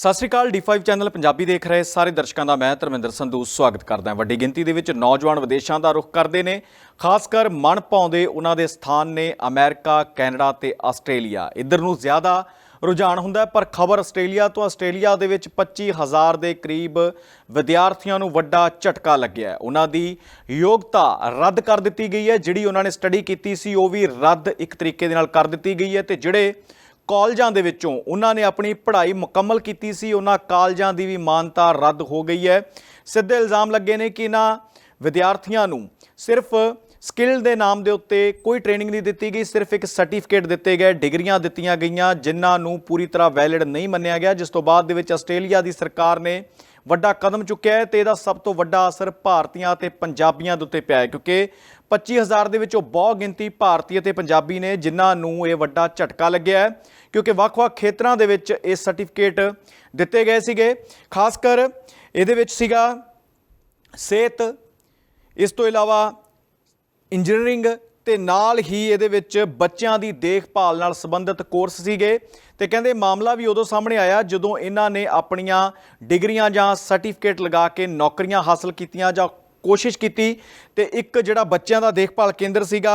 ਸਤਿ ਸ਼੍ਰੀ ਅਕਾਲ D5 channel Punjabi ਦੇਖ ਰਹੇ ਸਾਰੇ ਦਰਸ਼ਕਾਂ ਦਾ ਮੈਂ ਧਰਮਿੰਦਰ ਸੰਧੂ ਸਵਾਗਤ ਕਰਦਾ ਹਾਂ। ਵੱਡੀ ਗਿਣਤੀ ਦੇ ਵਿੱਚ ਨੌਜਵਾਨ ਵਿਦੇਸ਼ਾਂ ਦਾ ਰੁਖ ਕਰਦੇ ਨੇ, ਖਾਸ ਕਰ ਮਨ ਪਾਉਂਦੇ ਉਹਨਾਂ ਦੇ ਸਥਾਨ ਨੇ ਅਮਰੀਕਾ, ਕੈਨੇਡਾ ਤੇ ਆਸਟ੍ਰੇਲੀਆ। ਇੱਧਰ ਨੂੰ ਜ਼ਿਆਦਾ ਰੁਝਾਨ ਹੁੰਦਾ ਪਰ ਖਬਰ ਆਸਟ੍ਰੇਲੀਆ ਤੋਂ ਆਸਟ੍ਰੇਲੀਆ ਦੇ ਵਿੱਚ 25000 ਦੇ ਕਰੀਬ ਵਿਦਿਆਰਥੀਆਂ ਨੂੰ ਵੱਡਾ ਝਟਕਾ ਲੱਗਿਆ ਉਹਨਾਂ ਦੀ ਯੋਗਤਾ ਰੱਦ ਕਰ ਦਿੱਤੀ ਗਈ ਹੈ, ਜਿਹੜੀ ਉਹਨਾਂ ਨੇ ਸਟੱਡੀ ਕੀਤੀ ਸੀ, ਉਹ ਵੀ ਰੱਦ ਇੱਕ ਤਰੀਕੇ ਦੇ ਨਾਲ ਕਰ ਦਿੱਤੀ ਗਈ ਹੈ ਤੇ ਜਿਹੜੇ ਕਾਲਜਾਂ ਦੇ ਵਿੱਚੋਂ ਉਹਨਾਂ ਨੇ ਆਪਣੀ ਪੜ੍ਹਾਈ ਮੁਕੰਮਲ ਕੀਤੀ ਸੀ। ਉਹਨਾਂ ਕਾਲਜਾਂ ਦੀ ਵੀ ਮਾਨਤਾ ਰੱਦ ਹੋ ਗਈ ਹੈ। ਸਿੱਧੇ ਇਲਜ਼ਾਮ ਲੱਗੇ ਨੇ ਕਿ ਇਹਨਾਂ ਵਿਦਿਆਰਥੀਆਂ ਨੂੰ ਸਿਰਫ ਸਕਿੱਲ ਦੇ ਨਾਮ ਦੇ ਉੱਤੇ ਕੋਈ ਟ੍ਰੇਨਿੰਗ ਨਹੀਂ ਦਿੱਤੀ ਗਈ। ਸਿਰਫ ਇੱਕ ਸਰਟੀਫਿਕੇਟ ਦਿੱਤੇ ਗਏ, ਡਿਗਰੀਆਂ ਦਿੱਤੀਆਂ ਗਈਆਂ, ਜਿਨ੍ਹਾਂ ਨੂੰ ਪੂਰੀ ਤਰ੍ਹਾਂ ਵੈਲਿਡ ਨਹੀਂ ਮੰਨਿਆ ਗਿਆ। ਜਿਸ ਤੋਂ ਬਾਅਦ ਦੇ ਵਿੱਚ ਆਸਟ੍ਰੇਲੀਆ ਦੀ ਸਰਕਾਰ ਨੇ ਵੱਡਾ ਕਦਮ ਚੁੱਕਿਆ ਹੈ ਤੇ ਇਹਦਾ ਸਭ ਤੋਂ ਵੱਡਾ ਅਸਰ ਭਾਰਤੀਆਂ ਤੇ ਪੰਜਾਬੀਆਂ ਦੇ ਉੱਤੇ ਪਿਆ ਹੈ। ਕਿਉਂਕਿ 25000 ਦੇ ਵਿੱਚੋਂ ਬਹੁ ਗਿਣਤੀ ਭਾਰਤੀ ਅਤੇ ਪੰਜਾਬੀ ਨੇ, ਜਿਨ੍ਹਾਂ ਨੂੰ ਇਹ ਵੱਡਾ ਝਟਕਾ ਲੱਗਿਆ ਹੈ, ਕਿਉਂਕਿ ਵੱਖ-ਵੱਖ ਖੇਤਰਾਂ ਦੇ ਵਿੱਚ ਇਹ ਸਰਟੀਫਿਕੇਟ ਦਿੱਤੇ ਗਏ ਸੀਗੇ। ਖਾਸ ਕਰ ਇਹਦੇ ਵਿੱਚ ਸੀਗਾ ਸਿਹਤ, ਇਸ ਤੋਂ ਇਲਾਵਾ ਇੰਜੀਨੀਅਰਿੰਗ ਤੇ ਨਾਲ ਹੀ ਇਹਦੇ ਵਿੱਚ ਬੱਚਿਆਂ ਦੀ ਦੇਖਭਾਲ ਨਾਲ ਸੰਬੰਧਿਤ ਕੋਰਸ ਸੀਗੇ। ਤੇ ਕਹਿੰਦੇ ਮਾਮਲਾ ਵੀ ਉਦੋਂ ਸਾਹਮਣੇ ਆਇਆ ਜਦੋਂ ਇਹਨਾਂ ਨੇ ਆਪਣੀਆਂ ਡਿਗਰੀਆਂ ਜਾਂ ਸਰਟੀਫਿਕੇਟ ਲਗਾ ਕੇ ਨੌਕਰੀਆਂ ਹਾਸਲ ਕੀਤੀਆਂ ਜਾਂ ਕੋਸ਼ਿਸ਼ ਕੀਤੀ ਤੇ ਇੱਕ ਜਿਹੜਾ ਬੱਚਿਆਂ ਦਾ ਦੇਖਭਾਲ ਕੇਂਦਰ ਸੀਗਾ,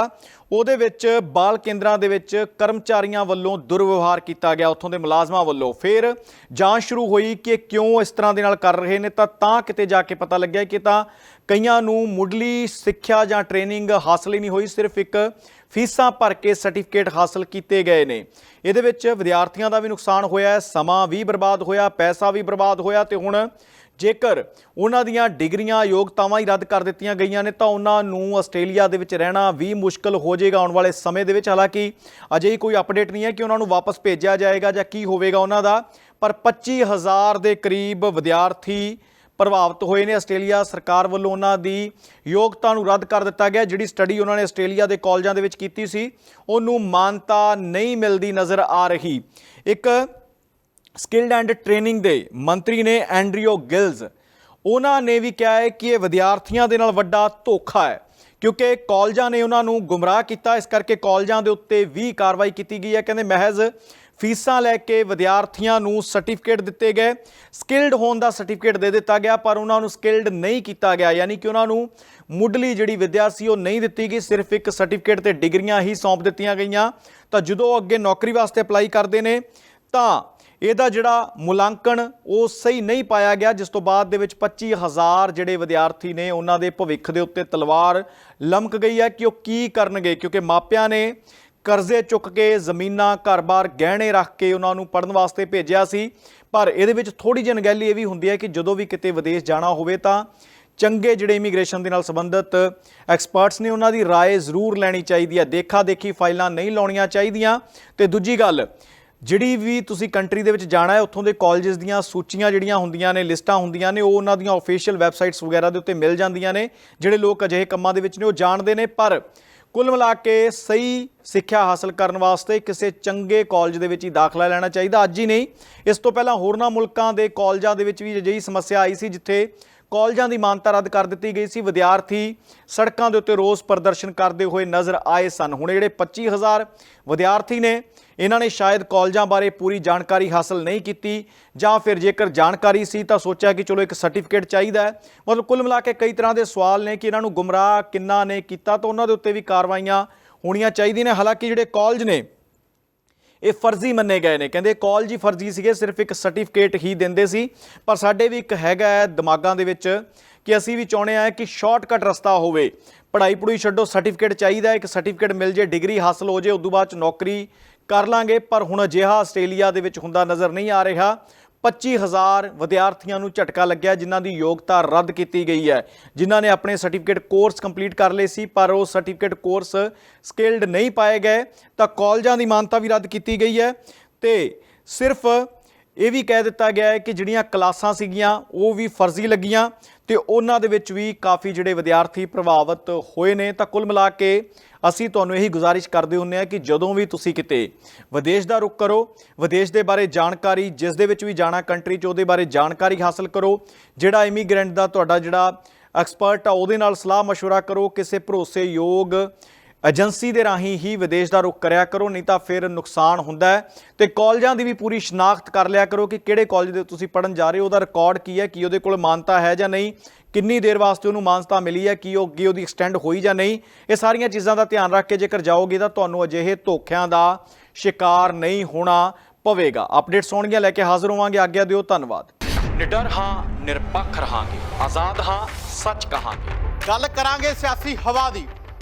ਉਹਦੇ ਵਿੱਚ ਬਾਲ ਕੇਂਦਰਾਂ ਦੇ ਵਿੱਚ ਕਰਮਚਾਰੀਆਂ ਵੱਲੋਂ ਦੁਰਵਿਵਹਾਰ ਕੀਤਾ ਗਿਆ, ਉੱਥੋਂ ਦੇ ਮੁਲਾਜ਼ਮਾਂ ਵੱਲੋਂ। ਫਿਰ ਜਾਂਚ ਸ਼ੁਰੂ ਹੋਈ ਕਿ ਕਿਉਂ ਇਸ ਤਰ੍ਹਾਂ ਦੇ ਨਾਲ ਕਰ ਰਹੇ ਨੇ, ਤਾਂ ਤਾਂ ਕਿਤੇ ਜਾ ਕੇ ਪਤਾ ਲੱਗਿਆ ਕਿ ਤਾਂ ਕਈਆਂ ਨੂੰ ਮੁੱਢਲੀ ਸਿੱਖਿਆ ਜਾਂ ਟ੍ਰੇਨਿੰਗ ਹਾਸਲ ਹੀ ਨਹੀਂ ਹੋਈ, ਸਿਰਫ ਇੱਕ ਫੀਸਾਂ ਭਰ ਕੇ ਸਰਟੀਫਿਕੇਟ ਹਾਸਲ ਕੀਤੇ ਗਏ ਨੇ। ਇਹਦੇ ਵਿੱਚ ਵਿਦਿਆਰਥੀਆਂ ਦਾ ਵੀ ਨੁਕਸਾਨ ਹੋਇਆ ਹੈ ਸਮਾਂ ਵੀ ਬਰਬਾਦ ਹੋਇਆ, ਪੈਸਾ ਵੀ ਬਰਬਾਦ ਹੋਇਆ, ਤੇ ਹੁਣ ਜੇਕਰ ਉਹਨਾਂ ਦੀਆਂ ਡਿਗਰੀਆਂ, ਯੋਗਤਾਵਾਂ ਹੀ ਰੱਦ ਕਰ ਦਿੱਤੀਆਂ ਗਈਆਂ ਨੇ, ਤਾਂ ਉਹਨਾਂ ਨੂੰ ਆਸਟ੍ਰੇਲੀਆ ਦੇ ਵਿੱਚ ਰਹਿਣਾ ਵੀ ਮੁਸ਼ਕਲ ਹੋ ਜਾਏਗਾ ਆਉਣ ਵਾਲੇ ਸਮੇਂ ਦੇ ਵਿੱਚ। ਹਾਲਾਂਕਿ ਅਜੇ ਹੀ ਕੋਈ ਅਪਡੇਟ ਨਹੀਂ ਹੈ ਕਿ ਉਹਨਾਂ ਨੂੰ ਵਾਪਸ ਭੇਜਿਆ ਜਾਏਗਾ ਜਾਂ ਕੀ ਹੋਵੇਗਾ ਉਹਨਾਂ ਦਾ, ਪਰ 25000 ਦੇ ਕਰੀਬ ਵਿਦਿਆਰਥੀ ਪ੍ਰਭਾਵਿਤ ਹੋਏ ਨੇ। ਆਸਟ੍ਰੇਲੀਆ ਸਰਕਾਰ ਵੱਲੋਂ ਉਹਨਾਂ ਦੀ ਯੋਗਤਾ ਨੂੰ ਰੱਦ ਕਰ ਦਿੱਤਾ ਗਿਆ। ਜਿਹੜੀ ਸਟੱਡੀ ਉਹਨਾਂ ਨੇ ਆਸਟ੍ਰੇਲੀਆ ਦੇ ਕਾਲਜਾਂ ਦੇ ਵਿੱਚ ਕੀਤੀ ਸੀ, ਉਹਨੂੰ ਮਾਨਤਾ ਨਹੀਂ ਮਿਲਦੀ ਨਜ਼ਰ ਆ ਰਹੀ। ਇੱਕ ਸਕਿਲਡ ਐਂਡ ਟ੍ਰੇਨਿੰਗ ਦੇ ਮੰਤਰੀ ਨੇ ਐਂਡਰੀਓ ਗਿਲਜ਼ ਉਹਨਾਂ ਨੇ ਵੀ ਕਿਹਾ ਹੈ ਕਿ ਇਹ ਵਿਦਿਆਰਥੀਆਂ ਦੇ ਨਾਲ ਵੱਡਾ ਧੋਖਾ ਹੈ, ਕਿਉਂਕਿ ਕਾਲਜਾਂ ਨੇ ਉਹਨਾਂ ਨੂੰ ਗੁੰਮਰਾਹ ਕੀਤਾ। ਇਸ ਕਰਕੇ ਕਾਲਜਾਂ ਦੇ ਉੱਤੇ ਵੀ ਕਾਰਵਾਈ ਕੀਤੀ ਗਈ ਹੈ। ਕਹਿੰਦੇ ਮਹਿਜ਼ ਫੀਸਾਂ ਲੈ ਕੇ ਵਿਦਿਆਰਥੀਆਂ ਨੂੰ ਸਰਟੀਫਿਕੇਟ ਦਿੱਤੇ ਗਏ। ਸਕਿਲਡ ਹੋਣ ਦਾ ਸਰਟੀਫਿਕੇਟ ਦੇ ਦਿੱਤਾ ਗਿਆ, ਪਰ ਉਹਨਾਂ ਨੂੰ ਸਕਿਲਡ ਨਹੀਂ ਕੀਤਾ ਗਿਆ। ਯਾਨੀ ਕਿ ਉਹਨਾਂ ਨੂੰ ਮੁੱਢਲੀ ਜਿਹੜੀ ਵਿਦਿਆ ਸੀ, ਉਹ ਨਹੀਂ ਦਿੱਤੀ ਗਈ। ਸਿਰਫ ਇੱਕ ਸਰਟੀਫਿਕੇਟ ਤੇ ਡਿਗਰੀਆਂ ਹੀ ਸੌਂਪ ਦਿੱਤੀਆਂ ਗਈਆਂ। ਤਾਂ ਜਦੋਂ ਅੱਗੇ ਨੌਕਰੀ ਵਾਸਤੇ ਅਪਲਾਈ ਕਰਦੇ ਨੇ, ਤਾਂ ਇਹਦਾ ਜਿਹੜਾ ਮੁਲਾਂਕਣ ਉਹ ਸਹੀ ਨਹੀਂ ਪਾਇਆ ਗਿਆ ਜਿਸ ਤੋਂ ਬਾਅਦ ਦੇ ਵਿੱਚ 25000 ਜਿਹੜੇ ਵਿਦਿਆਰਥੀ ਨੇ ਉਹਨਾਂ ਦੇ ਭਵਿੱਖ ਦੇ ਉੱਤੇ ਤਲਵਾਰ ਲਮਕ ਗਈ ਹੈ ਕਿ ਉਹ ਕੀ ਕਰਨਗੇ ਕਿਉਂਕਿ ਮਾਪਿਆਂ ਨੇ ਕਰਜ਼ੇ ਚੁੱਕ ਕੇ ਜ਼ਮੀਨਾਂ ਘਰ-ਬਾਰ ਗਹਿਣੇ ਰੱਖ ਕੇ ਉਹਨਾਂ ਨੂੰ ਪੜਨ ਵਾਸਤੇ ਭੇਜਿਆ ਸੀ ਪਰ ਇਹਦੇ ਵਿੱਚ ਥੋੜੀ ਜਿਹੀ ਅਣਗਹਿਲੀ ਇਹ ਵੀ ਹੁੰਦੀ ਹੈ ਕਿ ਜਦੋਂ ਵੀ ਕਿਤੇ ਵਿਦੇਸ਼ ਜਾਣਾ ਹੋਵੇ ਤਾਂ ਚੰਗੇ ਜਿਹੜੇ ਇਮੀਗ੍ਰੇਸ਼ਨ ਦੇ ਨਾਲ ਸੰਬੰਧਿਤ ਐਕਸਪਰਟਸ ਨੇ ਉਹਨਾਂ ਦੀ رائے ਜ਼ਰੂਰ ਲੈਣੀ ਚਾਹੀਦੀ ਹੈ ਦੇਖਾ ਦੇਖੀ ਫਾਈਲਾਂ ਨਹੀਂ ਲਾਉਣੀਆਂ ਚਾਹੀਦੀਆਂ ਤੇ ਦੂਜੀ ਗੱਲ ਜਿਹੜੀ ਵੀ ਤੁਸੀਂ ਕੰਟਰੀ ਦੇ ਵਿੱਚ ਜਾਣਾ ਹੈ, ਉੱਥੋਂ ਦੇ ਕਾਲਜਸ ਦੀਆਂ ਸੂਚੀਆਂ ਜਿਹੜੀਆਂ ਹੁੰਦੀਆਂ ਨੇ, ਲਿਸਟਾਂ ਹੁੰਦੀਆਂ ਨੇ, ਉਹ ਉਹਨਾਂ ਦੀਆਂ ਅਫੀਸ਼ੀਅਲ ਵੈਬਸਾਈਟਸ ਵਗੈਰਾ ਦੇ ਉੱਤੇ ਮਿਲ ਜਾਂਦੀਆਂ ਨੇ, ਜਿਹੜੇ ਲੋਕ ਅਜਿਹੇ ਕੰਮਾਂ ਦੇ ਵਿੱਚ ਨੇ, ਉਹ ਜਾਣਦੇ ਨੇ, ਪਰ ਕੁੱਲ ਮਿਲਾ ਕੇ ਸਹੀ ਸਿੱਖਿਆ ਹਾਸਲ ਕਰਨ ਵਾਸਤੇ ਕਿਸੇ ਚੰਗੇ ਕਾਲਜ ਦੇ ਵਿੱਚ ਹੀ ਦਾਖਲਾ ਲੈਣਾ ਚਾਹੀਦਾ। ਅੱਜ ਹੀ ਨਹੀਂ, ਇਸ ਤੋਂ ਪਹਿਲਾਂ ਹੋਰਨਾਂ ਮੁਲਕਾਂ ਦੇ ਕਾਲਜਾਂ ਦੇ ਵਿੱਚ ਵੀ ਅਜਿਹੀ ਸਮੱਸਿਆ ਆਈ ਸੀ, ਜਿੱਥੇ ਕਾਲਜਾਂ ਦੀ ਮਾਨਤਾ ਰੱਦ ਕਰ ਦਿੱਤੀ ਗਈ ਸੀ। ਵਿਦਿਆਰਥੀ ਸੜਕਾਂ ਦੇ ਉੱਤੇ ਰੋਸ ਪ੍ਰਦਰਸ਼ਨ ਕਰਦੇ ਹੋਏ ਨਜ਼ਰ ਆਏ ਸਨ। ਹੁਣ ਜਿਹੜੇ 25000 ਵਿਦਿਆਰਥੀ ਨੇ, ਇਹਨਾਂ ਨੇ ਸ਼ਾਇਦ ਕਾਲਜਾਂ ਬਾਰੇ ਪੂਰੀ ਜਾਣਕਾਰੀ ਹਾਸਲ ਨਹੀਂ ਕੀਤੀ ਜਾਂ ਫਿਰ ਜੇਕਰ ਜਾਣਕਾਰੀ ਸੀ ਤਾਂ ਸੋਚਿਆ ਕਿ ਚਲੋ ਇੱਕ ਸਰਟੀਫਿਕੇਟ ਚਾਹੀਦਾ ਹੈ। ਮਤਲਬ ਕੁੱਲ ਮਿਲਾ ਕੇ ਕਈ ਤਰ੍ਹਾਂ ਦੇ ਸਵਾਲ ਨੇ ਕਿ ਇਹਨਾਂ ਨੂੰ ਗੁੰਮਰਾਹ ਕਿੰਨਾ ਨੇ ਕੀਤਾ ਤਾਂ ਉਹਨਾਂ ਦੇ ਉੱਤੇ ਵੀ ਕਾਰਵਾਈਆਂ ਹੋਣੀਆਂ ਚਾਹੀਦੀਆਂ ਨੇ। ਹਾਲਾਂਕਿ ਜਿਹੜੇ ਕਾਲਜ ਨੇ ਇਹ ਫਰਜ਼ੀ ਮੰਨੇ ਗਏ ਨੇ। ਕਹਿੰਦੇ ਕਾਲਜ ਹੀ ਫਰਜ਼ੀ ਸੀਗੇ, ਸਿਰਫ ਇੱਕ ਸਰਟੀਫਿਕੇਟ ਹੀ ਦਿੰਦੇ ਸੀ। ਪਰ ਸਾਡੇ ਵੀ ਇੱਕ ਹੈਗਾ ਹੈ ਦਿਮਾਗਾਂ ਦੇ ਵਿੱਚ ਕਿ ਅਸੀਂ ਵੀ ਚਾਹੁੰਦੇ ਆ ਕਿ ਸ਼ਾਰਟਕਟ ਰਸਤਾ ਹੋਵੇ। ਪੜ੍ਹਾਈ ਪੜੂਈ ਛੱਡੋ ਸਰਟੀਫਿਕੇਟ ਚਾਹੀਦਾ ਇੱਕ ਸਰਟੀਫਿਕੇਟ ਮਿਲ ਜੇ ਡਿਗਰੀ ਹਾਸਲ ਹੋ ਜੇ ਉਸ ਤੋਂ ਬਾਅਦ ਚ ਨੌਕਰੀ ਕਰ ਲਾਂਗੇ। ਪਰ ਹੁਣ ਅਜਿਹਾ ਆਸਟ੍ਰੇਲੀਆ ਦੇ ਵਿੱਚ ਹੁੰਦਾ ਨਜ਼ਰ ਨਹੀਂ ਆ ਰਿਹਾ। 25000 ਵਿਦਿਆਰਥੀਆਂ ਨੂੰ ਝਟਕਾ ਲੱਗਿਆ, ਜਿਨ੍ਹਾਂ ਦੀ ਯੋਗਤਾ ਰੱਦ ਕੀਤੀ ਗਈ ਹੈ। ਜਿਨ੍ਹਾਂ ਨੇ ਆਪਣੇ ਸਰਟੀਫਿਕੇਟ ਕੋਰਸ ਕੰਪਲੀਟ ਕਰ ਲਏ ਸੀ, ਪਰ ਉਹ ਸਰਟੀਫਿਕੇਟ ਕੋਰਸ ਸਕਿਲਡ ਨਹੀਂ ਪਾਏ ਗਏ। ਤਾਂ ਕਾਲਜਾਂ ਦੀ ਮਾਨਤਾ ਵੀ ਰੱਦ ਕੀਤੀ ਗਈ ਹੈ। ਤੇ ਸਿਰਫ ਇਹ ਵੀ ਕਹਿ ਦਿੱਤਾ ਗਿਆ ਹੈ ਕਿ ਜਿਹੜੀਆਂ ਕਲਾਸਾਂ ਸੀਗੀਆਂ, ਉਹ ਵੀ ਫਰਜ਼ੀ ਲੱਗੀਆਂ। ਤੇ ਉਹਨਾਂ ਦੇ ਵਿੱਚ ਵੀ ਕਾਫੀ ਜਿਹੜੇ ਵਿਦਿਆਰਥੀ ਪ੍ਰਭਾਵਿਤ ਹੋਏ ਨੇ ਤਾਂ ਕੁੱਲ ਮਿਲਾ ਕੇ ਅਸੀਂ ਤੁਹਾਨੂੰ ਇਹੀ ਗੁਜ਼ਾਰਿਸ਼ ਕਰਦੇ ਹੁੰਨੇ ਆ ਕਿ ਜਦੋਂ ਵੀ ਤੁਸੀਂ ਕਿਤੇ ਵਿਦੇਸ਼ ਦਾ ਰੁਖ ਕਰੋ ਵਿਦੇਸ਼ ਦੇ ਬਾਰੇ ਜਾਣਕਾਰੀ ਜਿਸ ਦੇ ਵਿੱਚ ਵੀ ਜਾਣਾ ਕੰਟਰੀ 'ਚ ਉਹਦੇ ਬਾਰੇ ਜਾਣਕਾਰੀ ਹਾਸਲ ਕਰੋ ਜਿਹੜਾ ਇਮੀਗ੍ਰੈਂਟ ਦਾ ਤੁਹਾਡਾ ਜਿਹੜਾ ਐਕਸਪਰਟ ਆ ਉਹਦੇ ਨਾਲ ਸਲਾਹ مشورہ ਕਰੋ ਕਿਸੇ ਭਰੋਸੇਯੋਗ ਏਜੰਸੀ ਦੇ ਰਾਹੀਂ ਹੀ ਵਿਦੇਸ਼ ਦਾ ਰੁਖ ਕਰਿਆ ਕਰੋ ਨਹੀਂ ਤਾਂ ਫਿਰ ਨੁਕਸਾਨ ਹੁੰਦਾ ਹੈ। ਤੇ ਕਾਲਜਾਂ ਦੀ ਵੀ ਪੂਰੀ ਸ਼ਨਾਖਤ ਕਰ ਲਿਆ ਕਰੋ ਕਿ ਕਿਹੜੇ ਕਾਲਜ ਦੇ ਤੁਸੀਂ ਪੜਨ ਜਾ ਰਹੇ ਹੋ ਉਹਦਾ ਰਿਕਾਰਡ ਕੀ ਹੈ ਕੀ ਉਹਦੇ ਕੋਲ ਮਾਨਤਾ ਹੈ ਜਾਂ ਨਹੀਂ ਕਿੰਨੀ ਦੇਰ ਵਾਸਤੇ ਉਹਨੂੰ ਮਾਨਤਾ ਮਿਲੀ ਹੈ ਕੀ ਉਹ ਅੱਗੇ ਉਹਦੀ ਐਕਸਟੈਂਡ ਹੋਈ ਜਾਂ ਨਹੀਂ ਇਹ ਸਾਰੀਆਂ ਚੀਜ਼ਾਂ ਦਾ ਧਿਆਨ ਰੱਖ ਕੇ ਜੇਕਰ ਜਾਓਗੇ ਤਾਂ ਤੁਹਾਨੂੰ ਅਜਿਹੇ ਧੋਖਿਆਂ ਦਾ ਸ਼ਿਕਾਰ ਨਹੀਂ ਹੋਣਾ ਪਵੇਗਾ। ਅਪਡੇਟਸ ਹੋਣਗੀਆਂ ਲੈ ਕੇ ਹਾਜ਼ਰ ਹੋਵਾਂਗੇ ਆਗਿਆ ਦਿਓ ਧੰਨਵਾਦ। ਨਿਡਰ ਹਾਂ ਨਿਰਪੱਖ ਰਹਾਂਗੇ ਆਜ਼ਾਦ ਹਾਂ ਸੱਚ ਕਹਾਂਗੇ। ਗੱਲ ਕਰਾਂਗੇ ਸਿਆਸੀ ਹਵਾ ਦੀ।